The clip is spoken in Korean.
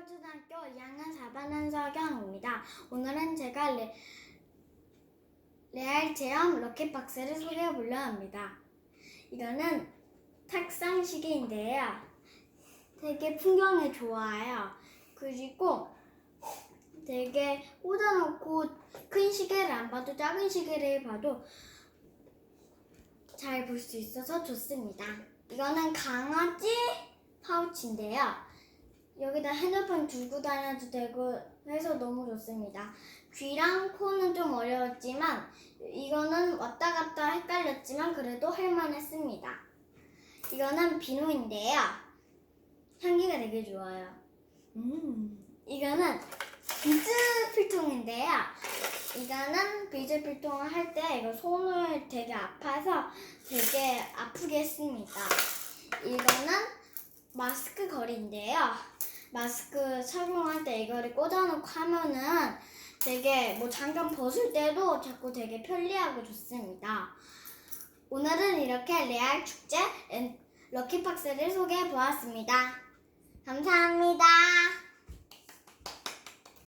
서초등학교 2학년 4반 한 서경입니다. 오늘은 제가 레, 레알 체험 럭키박스를 소개해 보려 합니다. 이거는 탁상 시계인데요. 되게 풍경이 좋아요. 그리고 되게 꽂아놓고 큰 시계를 안 봐도 작은 시계를 봐도 잘 볼 수 있어서 좋습니다. 이거는 강아지 파우치인데요. 여기다 핸드폰 두고 다녀도 되고 해서 너무 좋습니다. 귀랑 코는 좀 어려웠지만 이거는 왔다 갔다 헷갈렸지만 그래도 할만했습니다. 이거는 비누인데요. 향기가 되게 좋아요. 음, 이거는 비즈 필통인데요. 이거는 비즈 필통을 할 때 이거 손을 되게 아파서 되게 아프게 했습니다. 이거는 마스크 거리인데요. 마스크 착용할 때 이거를 꽂아놓고 하면은 되게 뭐 잠깐 벗을 때도 자꾸 되게 편리하고 좋습니다. 오늘은 이렇게 레알 축제 엔- 럭키박스를 소개해 보았습니다. 감사합니다.